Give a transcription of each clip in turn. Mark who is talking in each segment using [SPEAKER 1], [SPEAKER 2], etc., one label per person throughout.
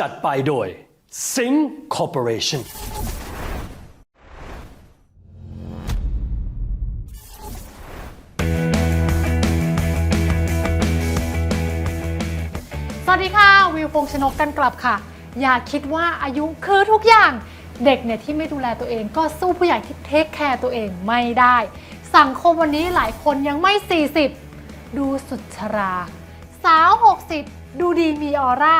[SPEAKER 1] จัดไปโดย Sing Corporation
[SPEAKER 2] สวัสดีค่ะ วิวพงษ์ชนกกันกลับค่ะ อย่าคิดว่าอายุคือทุกอย่างเด็กเนี่ยที่ไม่ดูแลตัวเองก็สู้ผู้ใหญ่ที่เทคแคร์ตัวเองไม่ได้ สังคมวันนี้หลายคนยังไม่ 40 ดูสุดชรา สาว 60 ดูดีมีออร่า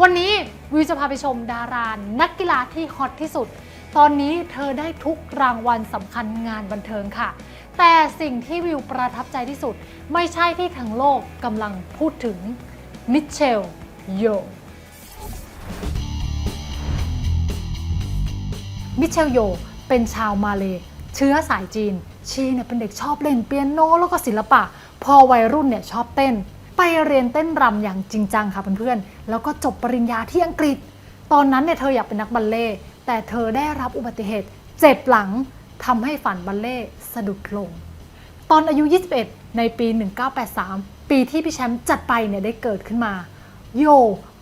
[SPEAKER 2] วันนี้วิวจะพาไปชมดารานักกีฬาที่ฮอตที่สุด ตอนนี้เธอได้ทุกรางวัลสำคัญงานบันเทิงค่ะ แต่สิ่งที่วิวประทับใจที่สุด ไม่ใช่ที่ทั้งโลกกำลังพูดถึงมิเชลโยมิเชลโยเป็นชาวมาเลเชื้อสายจีน ชีเนี่ยเป็นเด็กชอบเล่นเปียโนแล้วก็ศิลปะ พอวัยรุ่นเนี่ยชอบเต้น ไปเรียนเต้นรำอย่างจริงจังค่ะเพื่อนๆ แล้วก็จบปริญญาที่อังกฤษ ตอนนั้นเนี่ยเธออยากเป็นนักบัลเล่แต่เธอได้รับอุบัติเหตุ เจ็บหลังทำให้ฝันบัลเล่สะดุดลง ตอนอายุ 21 ในปี 1983 ปีที่พี่แชมป์จัดไปเนี่ยได้เกิดขึ้นมา โย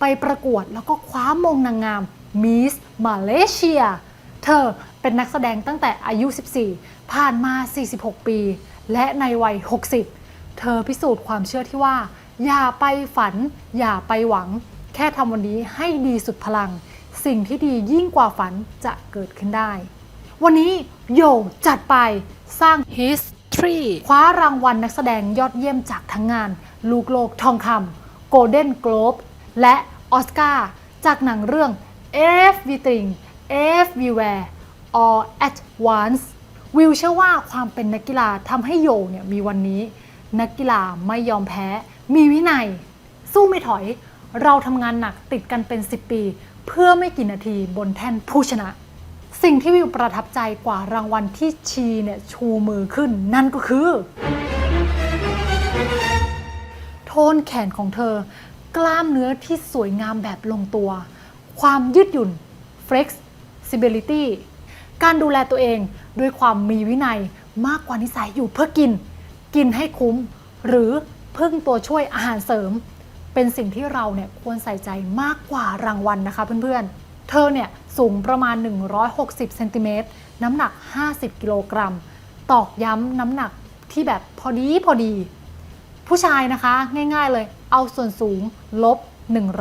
[SPEAKER 2] ไปประกวดแล้วก็คว้ามงนางงามมิสมาเลเซีย เธอเป็นนักแสดงตั้งแต่อายุ 14 ผ่านมา 46 ปี และในวัย 60 เธอพิสูจน์ความเชื่อที่ว่า อย่าไปฝัน อย่าไปหวัง แค่ทำวันนี้ให้ดีสุดพลัง สิ่งที่ดียิ่งกว่าฝันจะเกิดขึ้นได้ วันนี้โยจัดไปสร้าง history คว้ารางวัลนักแสดงยอดเยี่ยมจากทั้งงาน ลูกโลกทองคำ Golden Globe และออสการ์จากหนังเรื่อง Everything Everywhere All at Once วิวเชื่อว่าความเป็นนักกีฬาทำให้โยเนี่ยมีวันนี้ นักกีฬาไม่ยอมแพ้ มีวินัย สู้ไม่ถอย เราทำงานหนักติดกันเป็น 10 ปี เพื่อไม่กี่นาทีบนแท่นผู้ชนะ สิ่งที่วิวประทับใจกว่ารางวัลที่ชีเนี่ยชูมือขึ้น นั่นก็คือ โทนแขนของเธอ กล้ามเนื้อที่สวยงามแบบลงตัว ความยืดหยุ่น flexibility การดูแลตัวเองด้วยความมีวินัยมากกว่านิสัยอยู่เพื่อกิน กินให้คุ้ม หรือพึ่งตัวช่วยอาหารเสริม เป็นสิ่งที่เราเนี่ยควรใส่ใจมากกว่ารางวัลนะคะเพื่อนๆ เธอเนี่ยสูงประมาณ 160เซนติเมตรน้ำหนัก 50 กิโลกรัม ตอกย้ำน้ำหนักที่แบบพอดีพอดี ผู้ชายนะคะง่ายๆเลย เอาส่วนสูงลบ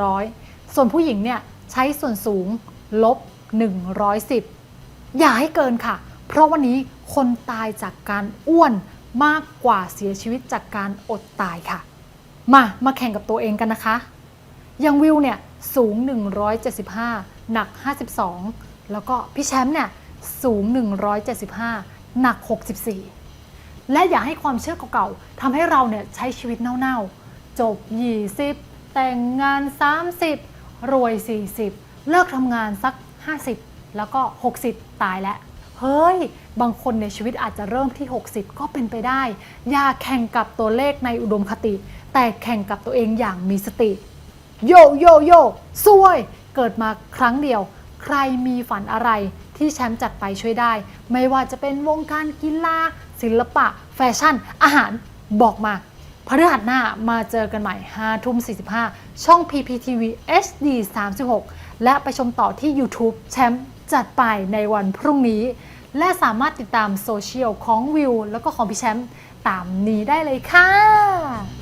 [SPEAKER 2] 100 ส่วนผู้หญิงเนี่ยใช้ส่วนสูงลบ 110 อย่าให้เกินค่ะ เพราะวันนี้คนตายจากการอ้วน มากกว่าเสียชีวิตจากการอดตายค่ะ มามาแข่งกับตัวเองกันนะคะย่างวิวเนี่ยสูง 175 หนัก 52 แล้วก็พี่แชมป์เนี่ยสูง 175 หนัก 64 และอย่าให้ความเชื่อเก่าๆทำให้เราเนี่ยใช้ชีวิตเน่าๆ จบ 20 แต่งงาน 30 รวย 40 เลิกทำงานสัก 50 แล้วก็ 60 ตายแล้ว เฮ้ย บางคนในชีวิตอาจจะเริ่มที่ 60 ก็เป็นไปได้ อย่าแข่งกับตัวเลขในอุดมคติ แต่แข่งกับตัวเองอย่างมีสติ โยโยโยซวยเกิดมาครั้งเดียว ใครมีฝันอะไรที่แชมป์จัดไปช่วยได้ ไม่ว่าจะเป็นวงการกีฬาศิลปะ แฟชั่น อาหารบอกมาพฤหัสหน้ามาเจอกันใหม่5ทุ่ม45 ช่อง PPTV HD 36 และไปชมต่อที่ YouTube แชมป์ จัดไปในวันพรุ่งนี้ และสามารถติดตามโซเชียลของวิว แล้วก็ของพี่แชมป์ตามนี้ได้เลยค่ะ